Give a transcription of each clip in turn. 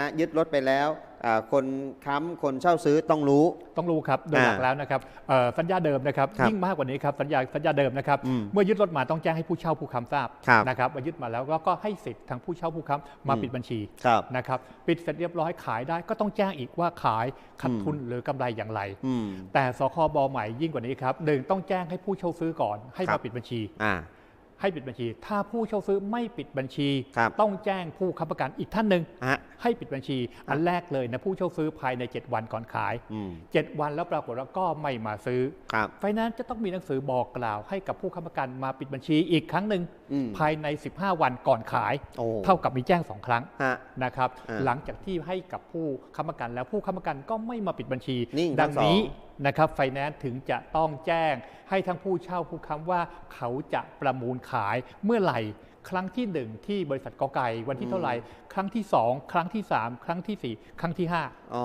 นะยึดรถไปแล้วอ่าคนค้ำคนเช่าซื้อต้องรู้ต้องรู้ครับโดยหลักอ่าแล้วนะครับเอ่อสัญญาเดิมนะครับครับยิ่งมากกว่านี้ครับสัญญาสัญญาเดิมนะครับอืมเมื่อยึดรถมาต้องแจ้งให้ผู้เช่าผู้ค้ำทราบครับนะครับว่ายึดมาแล้วก็ก็ให้สิทธิ์ทางผู้เช่าผู้ค้ำมาอืมปิดบัญชีครับนะครับปิดเสร็จเรียบร้อยขายได้ก็ต้องแจ้งอีกว่าขายขาดอืมทุนหรือกำไรอย่างไรอืมแต่สคบใหม่ยิ่งกว่านี้ครับหนึ่งต้องแจ้งให้ผู้เช่าซื้อก่อนให้ครัมาบปิดบัญชีอ่า ให้ปิดบัญชี ถ้าผู้เช่าซื้อไม่ปิดบัญชีครับต้องแจ้งผู้ค้ำประกันอีกท่านหนึ่งฮะให้ปิดบัญชี อันแรกเลยนะผู้เช่าซื้อภายใน 7 วันก่อนขายอืม7วันแล้วปรากฏว่าก็ไม่มาซื้อครับไฟแนนซ์จะต้องมีหนังสือบอกกล่าว ให้กับผู้ค้ำประกันมาปิดบัญชีอีกครั้งหนึ่งอืมภายใน 15 วันก่อนขายโอ้เท่ากับมีแจ้งสองครั้งฮะนะครับอ่าหลังจากที่ให้กับผู้ค้ำประกันแล้วผู้ค้ำประกันก็ไม่มาปิดบัญชีนี่ดังข้อสองนี้ นะครับไฟแนนซ์ถึงจะต้องแจ้งให้ทั้งผู้เช่าผู้ค้ำว่าเขาจะประมูลขายเมื่อไหร่ครั้งที่หนึ่งที่บริษัทกอไก่วันที่เท่าไหร่ ครั้งที่สองครั้งที่สามครั้งที่สี่ครั้งที่ห้าอ๋อ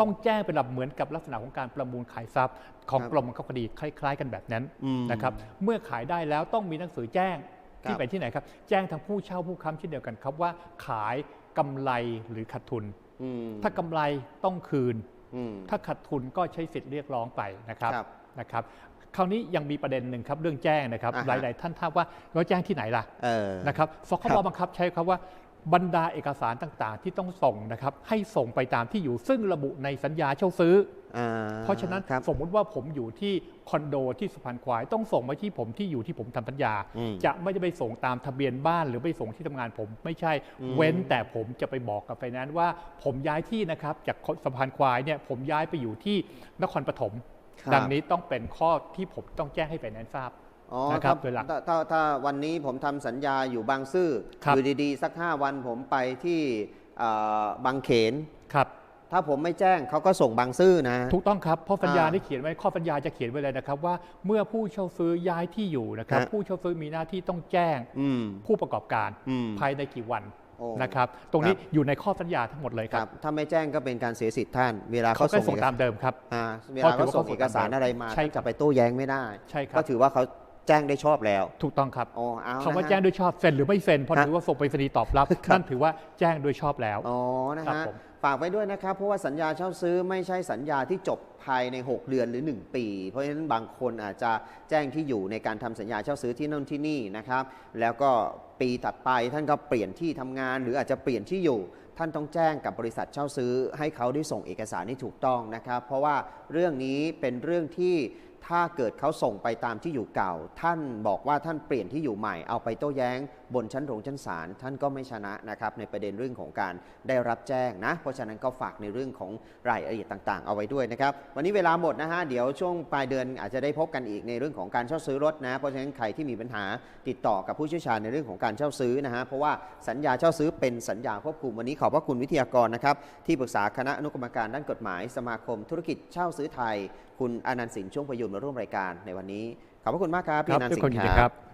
ต้องแจ้งเป็นแบบเหมือนกับลักษณะของการประมูลขายทรัพย์ ของครับกรมบังคับคดีคล้าย ๆ กันแบบนั้นอืมนะครับเมื่อขายได้แล้วต้องมีหนังสือแจ้งครับที่ไปที่ไหนครับ แจ้งทางผู้เช่าผู้ค้ำเช่นเดียวกันครับว่าขายกำไรหรือขาดทุนอืมถ้ากำไรต้องคืนอืม ถ้าขาดทุนก็ใช้สิทธิ์เรียกร้องไปนะครับครับนะครับคราวนี้ยังมีประเด็นหนึ่งครับเรื่องแจ้งนะครับอ่าหฮะลาย ๆ ท่านถามว่าเราแจ้งที่ไหนล่ะเออนะครับสคครับบบังคับใช้คำว่า บรรดาเอกสารต่างๆ ที่ต้องส่งนะครับ ให้ส่งไปตามที่อยู่ซึ่งระบุในสัญญาเช่าซื้ออ่าเพราะฉะนั้นครับสมมุติว่าผมอยู่ที่คอนโดที่สุพรรณควายต้องส่งมาที่ผมที่อยู่ที่ผมทำสัญญาอืมจะไม่ได้ไปส่งตามทะเบียนบ้านหรือไปส่งที่ทำงานผมไม่ใช่อืมเว้นแต่ผมจะไปบอกกับไฟแนนซ์ว่า ผมย้ายที่นะครับ จากสุพรรณควายเนี่ยผมย้ายไปอยู่ที่นครปฐมครับดังนี้ต้องเป็นข้อที่ผมต้องแจ้งให้ไฟแนนซ์ทราบอ๋อ นะครับถ้าโดยหลักถ้าถ้าถ้าวันนี้ผมทำสัญญาอยู่บางซื่อครับอยู่ดีๆ สัก 5 วันผมไปที่เอ่อบางเขนครับถ้าผมไม่แจ้งเขาก็ส่งบางซื่อนะ ถูกต้องครับ เพราะสัญญาอ่าได้เขียนไว้ข้อสัญญาจะเขียนไว้เลยนะครับ ว่าเมื่อผู้เช่าซื้อย้ายที่อยู่นะครับฮะผู้เช่าซื้อมีหน้าที่ต้องแจ้งอืมผู้ประกอบการอืมภายในกี่วันโอ้นะครับ ตรงนี้ครับอยู่ในข้อสัญญาทั้งหมดเลยคครัรับบถ้าไม่แจ้งก็เป็นการเสียสิทธิ์ท่าน เวลาเขาเขาก็ส่ส่งงเอกตามเดิมครับอ่าเวเพลาราะถือเขาว่าส่งเขาส่งเอกสารตามเดิมอะไรมาใช่ท่านครัจะบไปโต้แย้งไม่ได้ใช่ครับก็ถือว่าเขา แจ้งได้ชอบแล้ว ถูกต้องครับอ๋อเอาคำว่านะฮะ แจ้งโดยชอบเซ็นหรือไม่เซ็นเพราะฮะถือว่าส่งไปรษณีย์ตอบรับ ครับ นั่นถือว่าแจ้งโดยชอบแล้ว อ๋อนะครับฮะผม ฝากไว้ด้วยนะครับ เพราะว่าสัญญาเช่าซื้อไม่ใช่สัญญาที่จบภายใน 6 เดือนหรือ 1 ปี เพราะฉะนั้นบางคนอาจจะแจ้งที่อยู่ในการทำสัญญาเช่าซื้อที่นั่นที่นี่นะครับ แล้วก็ ปีถัดไป ท่านก็เปลี่ยนที่ทำงาน หรืออาจจะเปลี่ยนที่อยู่ ท่านต้องแจ้งกับบริษัทเช่าซื้อ ให้เขาได้ส่งเอกสารที่ถูกต้องนะครับ เพราะว่าเรื่องนี้เป็นเรื่องที่ถ้าเกิดเขาส่งไปตามที่อยู่เก่า ท่านบอกว่าท่านเปลี่ยนที่อยู่ใหม่เอาไปโต้แย้ง บนชั้นโรงชั้นศาลท่านก็ไม่ชนะนะครับในประเด็นเรื่องของการได้รับแจ้งนะ เพราะฉะนั้นก็ฝากในเรื่องของรายละเอียดต่าง ๆ เอาไว้ด้วยนะครับ วันนี้เวลาหมดนะฮะเดี๋ยวช่วงปลายเดือนอาจจะได้พบกันอีกในเรื่องของการเช่าซื้อรถนะ เพราะฉะนั้นใครที่มีปัญหาติดต่อกับผู้เชี่ยวชาญในเรื่องของการการเช่าซื้อนะฮะเพราะว่าสัญญาเช่าซื้อเป็นสัญญาควบคุมวันนี้ขอบพระคุณวิทยากรนะครับที่ปรึกษาคณะอนุกรรมการด้านกฎหมาย สมาคมธุรกิจเช่าซื้อไทย คุณอนันต์สินช่วงประยุนมาร่วมรายการในวันนี้ขอบพระคุณมากครับพี่อนันต์สินครับ